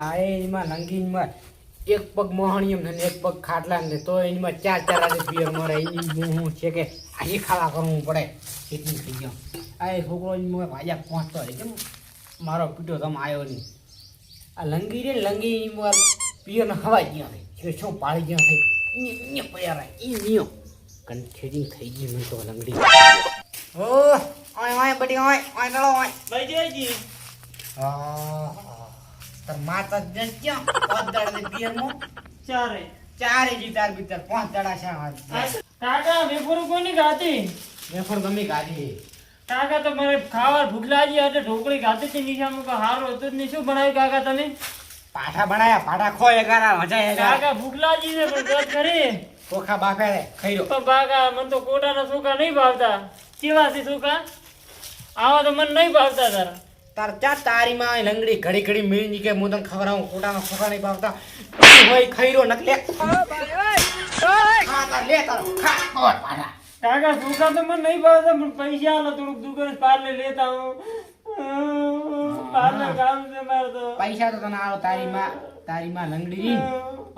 આ એમાં લંગીનમાં એક પગ મોહણીયમ ને એક પગ ખાટલા ને તો એમાં ચાર ચાર આજે પિયર મરે. એ હું છે કે આજે ખાવા કરવું પડે. એટલું થઈ ગયો. આ એ છોકરો ભાજા પહોંચતો હોય કેમ? મારો પીટો તમે આવ્યો નહીં. આ લંગી રે લંગી એમાં પિયર ને હવા ગયા થઈ. છે શું પાડી ગયા થઈ? પડ્યા એ નિયો. કન્ફ્યુઝિંગ થઈ ગયું મને તો લંગડી. ઓ ઓય ઓય બડી ઓય ઓય ચલો ઓય. ભાઈ જયજી Ah, તાર માતા જન ક્યાં? પાંચ દાડા ની પિયરમાં? ચારે. ચારે જીતાર બીતાર પાંચ દાડા છે આ કાકા વેફર કોની ગાતી વેફર ગમે ગાધી કાકા તો મને ખાવા ભૂખ લાગી એટલે ઢોકળી ખાતી હતી નિશામાં કે હારું હતું ને નહીં. શું બનાવ્યું કાકા તમે? પાઠા બનાયા. પાઠા ખો એગારા મજા એગારા કાકા ભૂખ લાગી છે પણ દર્દ કરી. ચોખા બાફે ખાઈ લો મન મને તો કોટાના સુકા નહીં ભાવતા. કેવા છે સુકા? આવા તો મને નહીં ભાવતા તારા. તાર ચા તારી માં લંગડી ઘડી ઘડી મિલી કે હું તને ખબર આવું કોટાનો ખોખા નહીં પાવતા હોય લો નક લે. ખા તાર લે તાર. ખા ઓર પાડા. કાકા સુકા તો મને નહીં ભાવતા પણ પૈસા આલો થોડુંક દુકાન પાર્લે લેતા હું પાર્લે કામ છે મારે તો. પૈસા તો તને આલો તારી માં તારી માં લંગડી ની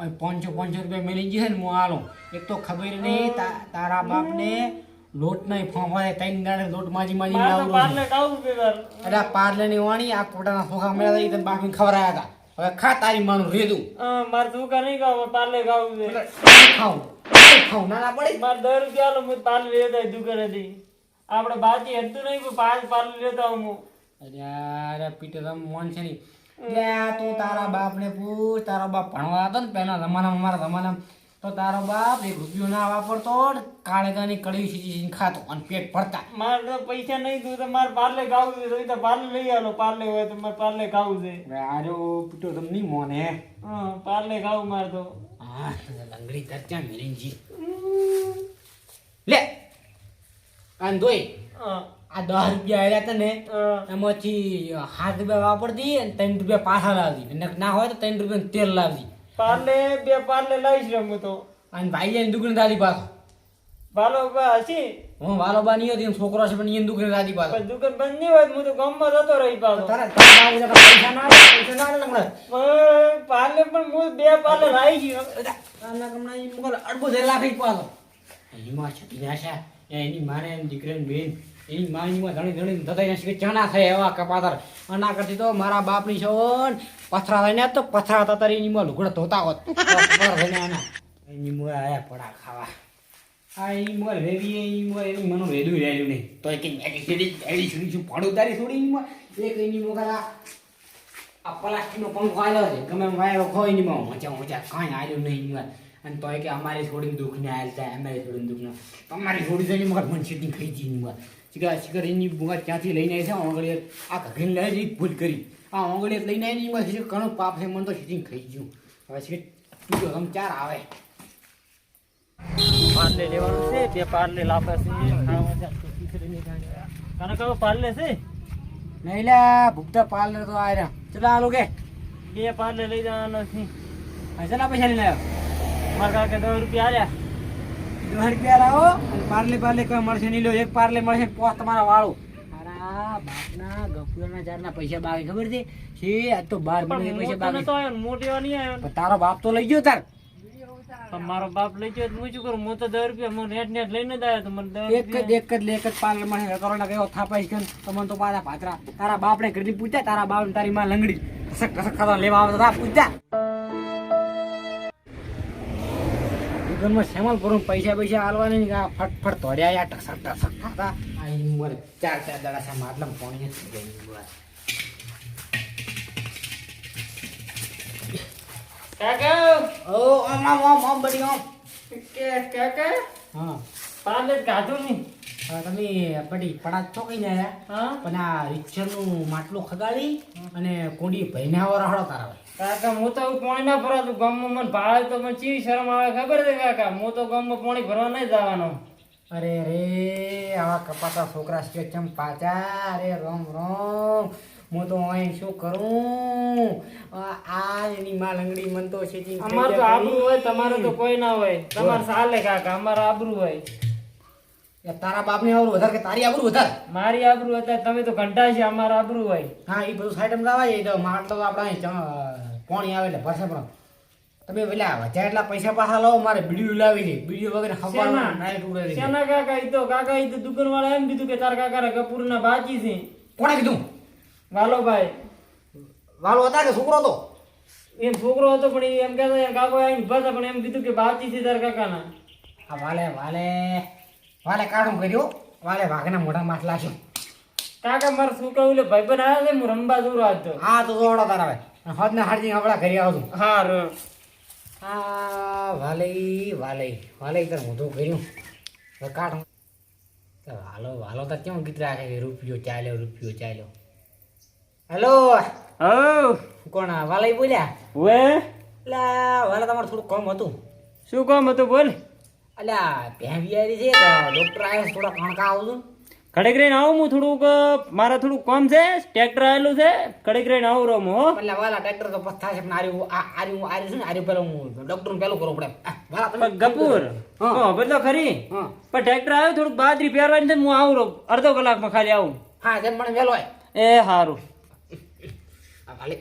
ઓય પાંચસો પાંચસો રૂપિયા મિલી જશે ને હું આલો. એક તો ખબર નહીં તારા બાપને લોટ નહીં ફોફાય કઈ દાડે લોટ માજી માજી મારે પાર્લે ખાવું છે તારે. એટલે આ વાણી આ કોટાના ફોખા મળ્યા હતા એ તને બાફીને ખવડાયા હતા. હવે ખા તારી માનું રેદું મારે કા નહીં ખાવું પાર્લે ખાવું છે. ખાવું? ના ના પડે. મારે દસ રૂપિયા આલો હું પાર્લે લેતા હોય દુકાનેથી. આપણે બાજી હેડતું નહીં પણ પાંચ પાર્લે લેતા હું અરે અરે પીટર તમ મોન છે લે તું તારા બાપને પૂછ તારા બાપ ભણવા હતો ને પહેલા જમાનામાં મારા જમાનામાં. તો તારો બાપ એક રૂપિયો ના વાપરતો કાળેગાની સીધી સીધી ખાતો અને પેટ ભરતા. મારે તો પૈસા નહીં દઉં તો મારે પાર્લે ખાવું છે તો પાર્લે લઈ આલો પાર્લે હોય તો મારે પાર્લે ખાવું છે. આજો પીટો તમ નહીં મોને. હા પાર્લે ખાવું મારે તો. હા લંગડી તરચ્યા મિલિંજી લે આન દોઈ આ દસ રૂપિયા આવ્યા હતા ને એમાંથી સાત રૂપિયા વાપરતી અને ત્રણ રૂપિયા પાછા લાવતી. ના હોય તો ત્રણ રૂપિયા તેલ લાવતી. પાર્લે બે પાર્લે લાવીશ રે હું તો. અને ભાઈ જાય દુકાન દાદી પાછો. વાલો બા હસી હું વાલો બા નહીં હતી છોકરો છે પણ એને દુકાન દાદી પાછો. પણ દુકાન બંધ નહીં હોય તો હું તો ગામમાં જતો રહી પાછો. તારા તારા પૈસા ના પૈસા ના પણ પાર્લે પણ હું બે પાર્લે લાવી ગયો તારના કમણા ઈ મોકલ અડબો દે લાખી પાછો. એની માં છટી ના છે. એની મારે એની દીકરીને બેન. એની માનીમાં ધણી ઘણી ધતાઈ નાખી ચણા થાય એવા કપાતર અના કરતી તો મારા બાપની છો પથરા થઈને તો પથરા હતા તારી નીમો લુગડા ધોતા હોત. થઈને આના. નીમો આયા પડા ખાવા. આ એની મોં રેવી એની મોં એની મનો રેડું રેડ્યું નહીં. તો એક મેગી સીડી એડી છોડી છું પડું તારી છોડી એની મોં? એક એની મોં કરા આ પ્લાસ્ટિકનો પંખો આવ્યો છે. ગમે વાયરો ખોઈ નીમો માં. મજા મજા કાંઈ આવ્યું નહીં એની અને તોય કે અમારી છોડીને દુઃખ ને આવેલ થાય, અમારી છોડીને દુઃખ ને તમારી છોડી જઈને મગર મન સીટી ખાઈ જઈ શિકાર શિકાર એની બુગા ક્યાંથી લઈને આવી છે ઓંગળી આ ઘગીને લઈ જઈ ભૂલ કરી. આ ઓંગળી લઈને આવી એની માં શીખર ઘણું પાપ છે મને તો સીટી ખાઈ ગયું. હવે શીખર તું જો તમે ચાર આવે. પાર્લે લેવાનું છે બે પાર્લે લાપા છે કાના કહો પાર્લે છે નહીં લે ભૂખતા પાર્લે તો આ રહ્યા ચલા આલો કે બે પાર્લે લઈ જવાના છે. ચલા પૈસા લઈને આવ્યો? મારા કાકા દસ રૂપિયા આલ્યા. રૂપિયા લાવો અને પાર્લે પાર્લે કોઈ મળશે નહીં લો એક પાર્લે મળશે પોસ તમારા વાળો. તારા બાપના ગફુરના ચારના પૈસા બાકી ખબર છે? છે તો બાર મહિને પૈસા બાકી. આવ્યો ને મોટી નહીં આવ્યો તારો બાપ તો લઈ ગયો તાર. મારો બાપ લઈ ગયો તો હું શું કરું? હું તો દસ રૂપિયા હું નેટ નેટ લઈને જ આવ્યો તો મને એક જ એક જ લે એક જ પાર્લરમાં કરોડા કયો થાપાઈ તમને તો પાછા પાત્રા તારા બાપને ઘરથી પૂછ્યા તારા બાપ ને તારી માં લંગડી. કસક કસક લેવા આવતા પૂછ્યા. સેમલ ભરું પૈસા પૈસા આલવા નહીં આ ફટફટ તોડ્યા યા ટસક ટસક ખાતા આ ઇંગોર ચાર ચાર દડા છે માટલામાં પાણી થઈ કાકા? ઓ ઓમ ઓમ ઓમ ઓમ બડી ઓમ કે કાકા? હા. પાર્લે ગાધું નહીં? તમે બડી પડા તો કઈ જાય પણ આ રિક્ષાનું માટલું ખગાડી અને કોડી ભઈને આવો રાહડો તારા. કાકા હું તો પાણી ના ભરાતું. ગામમાં મને ભાડે તો મને ચીવી શરમ આવે ખબર છે કાકા? હું તો ગામમાં પાણી ભરવા નહીં જવાનો. અરે રે આવા કપાતા છોકરા છે ચમ પાચા અરે રોમ રોમ. હું તો અહીં શું કરું? આ એની માં લંગડી મન તો છે અમારું તો આબરું હોય તમારે તો કોઈ ના હોય. તમારે ચાલે કાકા અમારે આબરું હોય. તારા બાપને આવું વધારે કે તારી આબરું વધારે? મારી આબરૂ વધારે તમે તો ઘંટા છે અમારે આબરું હોય. હા એ બધું સાઈડમાં લાવાય એ તો માટલો તો આપણા પાણી આવે એટલે ભરશે પણ તમે પેલા હજાર એટલા પૈસા પાછા લાવો મારે બીડીયું લાવી છે. બીડીયું વગર? ખબર નાઈટ શેના કાકા ઈ તો? કાકા ઈ તો દુકાન વાળા એમ કીધું કે તાર કાકા કપૂર ના બાકી છે. કોણે કીધું? વાલો ભાઈ વાલો હતા કે છોકરો હતો? એમ છોકરો હતો પણ એમ કહેતા કાકો આવીને ઊભા પણ એમ કીધું કે બાકી છે તાર કાકાના. આ વાલે વાલે. વાલે કાઢું કર્યો. વાલે વાઘના મોઢા માથ લાગ્યો. કાકા મારે શું કહું લે ભાઈ પણ આવ્યા છે હું રંબા દૂર આજ તો હા તો દોડો તારા આવે. હદ ને હાડજી આપણા ઘરે આવતું હા ર આ વાલઈ વાલઈ. વાલઈ તાર મોઢું કર્યું. હવે હાલો વાલો તાર કેમ ગીત રાખે રૂપિયો ચાલ્યો રૂપિયો ચાલ્યો. હેલો. કોણ આ વાલઈ બોલ્યા? વે. લા વાલા તમારે થોડું કમ હતું. શું કામ હતું બોલ. અલ્યા ભેંવિયારી છે ડોક્ટર આવ્યો થોડા કણકા આવું છું. કડક રહીને આવું હું થોડુંક મારે થોડુંક કામ છે ટ્રેક્ટર આવેલું છે કડક રહીને આવું રહું હું હો. એટલે વાલા ટ્રેક્ટર તો પથ્થા છે આર્યું આ આર્યું આર્યું છે ને આર્યું પેલું હું ડોક્ટરનું પેલું કરવું પડે. ગપુર હા. હા બદલો ખરી. હા. પણ ટ્રેક્ટર આવ્યું થોડુંક બાદરી પહેરવાની છે ને હું આવું રહું અડધો કલાકમાં ખાલી આવું. હા જેમ મને વહેલો એ સારું ખાલી.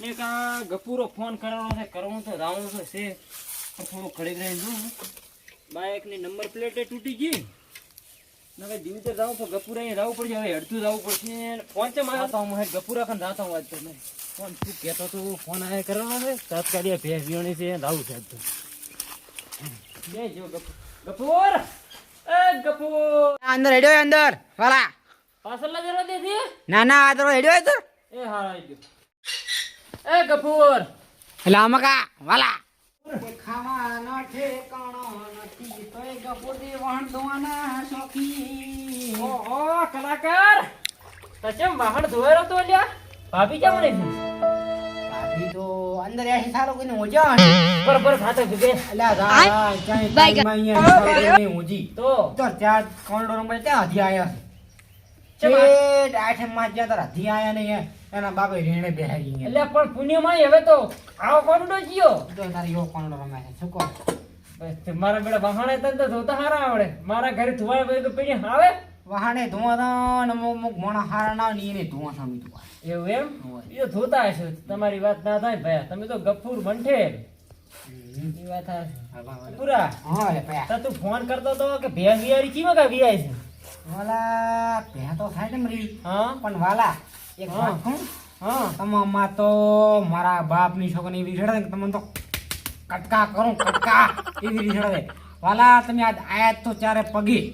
ને કા ગપુરો ફોન કરવાનો છે કરવું તો તો છે થોડું કડક રહીને જોઉં. બાઇકની નંબર પ્લેટ તૂટી ગઈ. ને હવે દિવસે જાઉં તો ગપુરા અહીંયા જવું પડશે હવે હેડતું જવું પડશે. ફોન છે મારા તો હું ગપુરા ખાન જાતા હું આજ તો ફોન શું કહેતો તું? ફોન આયા કરવાનો છે? તાત્કાલિક ભેંસ વિયોણી છે જાવું છે આજ બે જો ગપુર. એ ગપુર! અંદર હેડ્યો અંદર વાલા. પાછળ જરા દેતી ના ના આ તો હેડ્યો તો એ હા એ ગપુર! એટલે આમાં કા વાલા ખાવાનો ઠેકાણો ઓહો કલાકાર! તો ચમ ધોયેલો તો લ્યા ભાભી કેમ નહીં ભાભી તો અંદર એસી સારું કોઈને મજા બરોબર ખાતો જુગે અલ્યા જા જા, ક્યાંય અહીંયા સારું નહીં તો? તો ત્યાં હજી આયા છે. ચમ આ- જ્યાં તાર હજી આયા ને એના બાપે રેણે બેહારી એટલે પણ પુણ્યમાં હવે તો આવો કોનો જીયો તો તારે કોન્ડો રમે છે શું મારા બેટા વહાણે તને તો ધોતા હારા આવડે. મારા ઘરે ધોવાય બધું તો પીડી આવે વહાણે ધોવા ને અમુક મોણા હારા ના ની ને એને ધુઆ સામી ધુઆ એવું એમ? એ ધોતા હશે. તમારી વાત ના થાય ભાઈ. તમે તો ગફૂર બંઠે. એ વાત હાચી. પૂરા હા લે પયા તું ફોન કરતો તો કે ભેંસ વિયારી ચીમાં કા વિયાય છે? વાલા ભેં તો થાય ને મરી. હા? પણ વાલા એક હા. વાત કહું. હા. તમામાં તો મારા બાપની છોકરી એવી રીડે તમને તો કટકા કરું કટકા. એવી રીતે રીડે વાલા તમે આજ આયા તો ત્યારે પગી.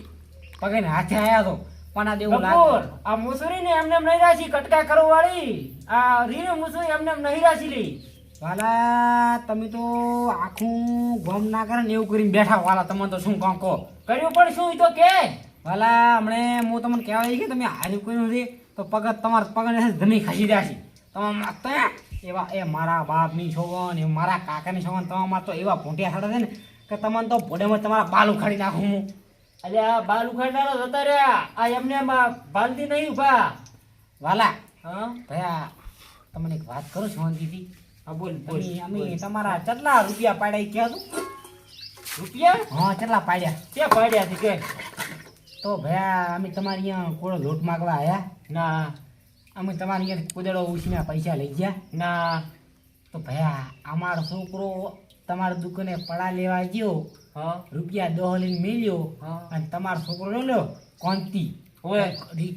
પગે ને હાથે આયા તો પણ આ દેવું લાગે. આ મુસરી ને એમને એમ નહીં રાખી કટકા કરો વાળી આ રીને મુસરી એમને એમ નહીં રાખી લી. વાલા તમે તો આખું ગમ ના કરે ને એવું કરીને બેઠા વાલા તમને તો શું કામ કહો? કર્યું પણ શું તો કે? વાલા હમણે હું તમને કહેવાય કે તમે હાર્યું કોઈ નથી તો પગ તમારા પગને જમી ખસી જાય છે. તમારા તો એવા એ મારા બાપની છોકન એ મારા કાકાની છોકન તમારા તો એવા ભૂંટિયા થડા છે ને કે તમને તો ભોડેમાં તમારા બાલ ઉખાડી નાખું હું. અરે આ બાલ ઉખાડનારો જતા રહ્યા. આ એમને એમ આ નહીં ઊભા વાલા હા? ભયા તમને એક વાત કરું શાંતિથી. હા બોલ બોલ અમે તમારા કેટલા રૂપિયા પાડ્યા ક્યાં તું રૂપિયા? હા કેટલા પાડ્યા. ક્યાં પાડ્યા છે કે? તો ભયા અમે તમારી અહીંયા કોળો લોટ માગવા આવ્યા ના. અમે તમારી અહીંયા કુદડો ઉછીના પૈસા લઈ ગયા. ના તો ભયા અમારો છોકરો તમારા દુકાને પડા લેવા ગયો. હા. રૂપિયા દોહલીને લઈને મેલ્યો અને તમારો છોકરો લો લો કોંતી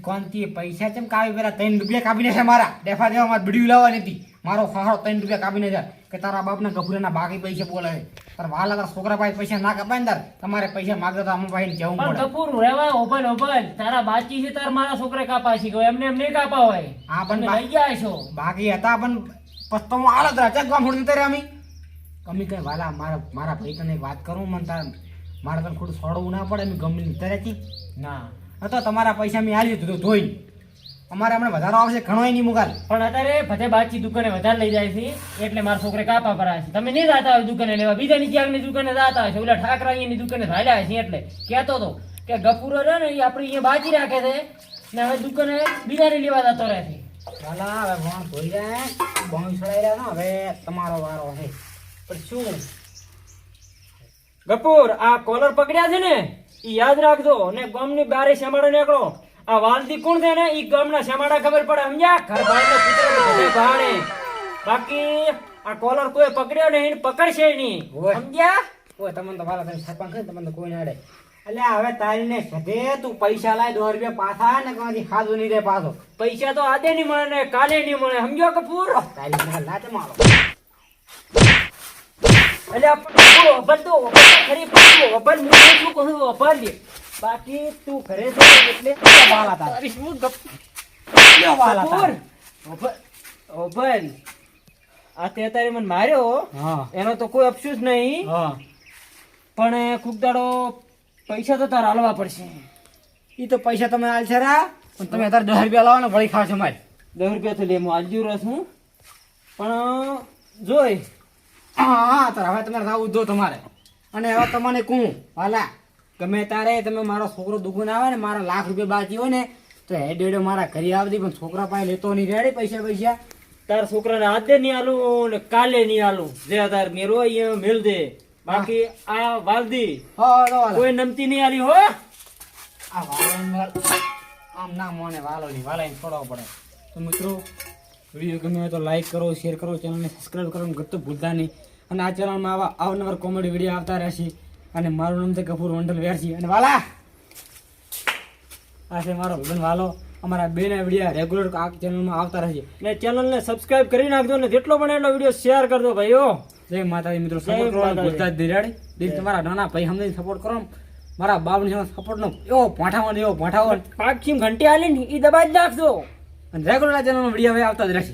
કોંતી પૈસા ચમ કાપી પેલા ત્રણ રૂપિયા કાપીને છે મારા. ડેફા દેવા માં બીડીયું લાવવાની હતી. મારો ખહાડો ત્રણ રૂપિયા કાપીને જાય કે તારા બાપના ગભરાના બાકી પૈસા બોલાવે તારા વાલ અગર છોકરા પાસે પૈસા ના કપાય ને તાર તમારે પૈસા માગતા તો અમુક ભાઈને કહેવું પડે. કપૂર રેવા ઓપન ઓપન તારા બાચી છે તાર મારા છોકરે કાપા છે. એમને એમ નહીં કાપા હોય. હા પણ લઈ ગયા છો. બાકી હતા પણ પસ્તામાં હાલત રહ્યા ચાલ ગામ ફોડી દીધા અમે? અમે કઈ વાલા મારા મારા ભાઈ તને વાત કરું મને તાર મારે તને ખોટું છોડવું ના પડે એમ ગમે હતી ના. તો તમારા પૈસા મેં હાલી દીધું ધોઈ અમારે હમણાં વધારો આવશે ઘણોય નહીં મુકાલ પણ અત્યારે ભજે બાચી દુકાને વધારે લઈ જાય છે એટલે મારા છોકરે કાપા ભરાય છે. તમે નહીં જાતા હોય દુકાને લેવા બીજાની ક્યાંકની દુકાને જાતા હશે ઓલા ઠાકરા અહીંયાની દુકાને થાય છે એટલે. કહેતો તો કે ગફુરો રહે ને એ આપણે અહીંયા બાજી રાખે છે ને હવે દુકાને બીજાને લેવા જતો રહે છે. વાલા હવે ભણ ધોઈ રહ્યા ભણ છોડાઈ રહ્યા હવે તમારો વારો છે. પણ શું? ગપુર આ કોલર પકડ્યા છે ને? એ યાદ રાખજો ને ગમની બારે શેમાડો નીકળો. આ વાલથી કોણ છે ને? ઈ ગામના શેમાડા ખબર પડે સમજ્યા? ઘર ભાઈ કૂતરો બધે ભાણે બાકી આ કોલર કોઈ પકડ્યો ને એને પકડશે નહીં. સમજ્યા? ઓય તમને તો વાલા તમે છાપા છે તમને કોઈ ના અડે અલ્યા હવે તારીને સધે તું પૈસા લાય દો રૂપિયા પાછા ને કમાંથી ખાધું નહીં રે પાછો. પૈસા તો આજે નહીં મળે ને કાલે નહીં મળે સમજ્યો કપૂર? તારી મને લાતે મારો. એટલે આપણે અભર તો અભર ખરી હું શું કહું અભર લે બાકી તું ઘરે જો એટલે વાલા હતા અરે શું ગપ વાલા. અભર અભર આ તે તારે મને માર્યો. એનો તો કોઈ અફસોસ નહીં. પણ ખૂબ દાડો પૈસા તો તારે હાલવા પડશે. એ તો પૈસા તમે છે રા. પણ તમે અત્યારે દસ રૂપિયા લાવો ને વળી ખાવશો મારે. દસ રૂપિયા તો લે હું આલજુ રસ હું. પણ જોઈ હા હા તારે હવે તમારે રાવું જો તમારે. અને હવે તમને કહું વાલા ગમે તારે તમે મારો છોકરો દુકાન આવે ને મારા લાખ રૂપિયા બાકી હોય ને તો હેડ હેડો મારા ઘરે આવતી પણ છોકરા પાસે લેતો નહીં. રેડી પૈસા પૈસા. તારા છોકરાને આજે નહીં આલું ને કાલે નહીં આલું. જે તાર મેરો અહીંયા મેલ દે. બાકી આ વાલદી હા કોઈ નમતી નહીં આલી હો. આ વાલો વાલ- આમ ના મોને વાલો નહીં વાલા છોડવો પડે. તો મિત્રો વીડિયો ગમે હોય તો લાઈક કરો શેર કરો ચેનલને સબસ્ક્રાઈબ કરો ગતું ભૂલતા નહીં. અને આ ચેનલમાં આવા અવનવર કોમેડી વીડિયો આવતા રહેશે. અને મારું નામ છે કપૂર મંડલ વેરસી અને વાલા આ છે મારો ભગન વાલો. અમારા બેના વિડીયા રેગ્યુલર આ ચેનલમાં આવતા રહેશે ને ચેનલને સબસ્ક્રાઇબ કરી નાખજો ને જેટલો પણ એટલો વીડિયો શેર કરજો ભાઈઓ. જય માતાજી મિત્રો સપોર્ટ કરો ભૂલતા જ નહીં દિલ તમારા નાના ભાઈ હમને સપોર્ટ કરો મારા બાપની સપોર્ટ નો એવો ભાઠાવન એવો ભાઠાવન પાક ઘંટી આલી ને એ દબાઈ જ નાખજો. અને રેગ્યુલર આ ચેનલમાં વીડિયો હવે આવતા જ રહેશે.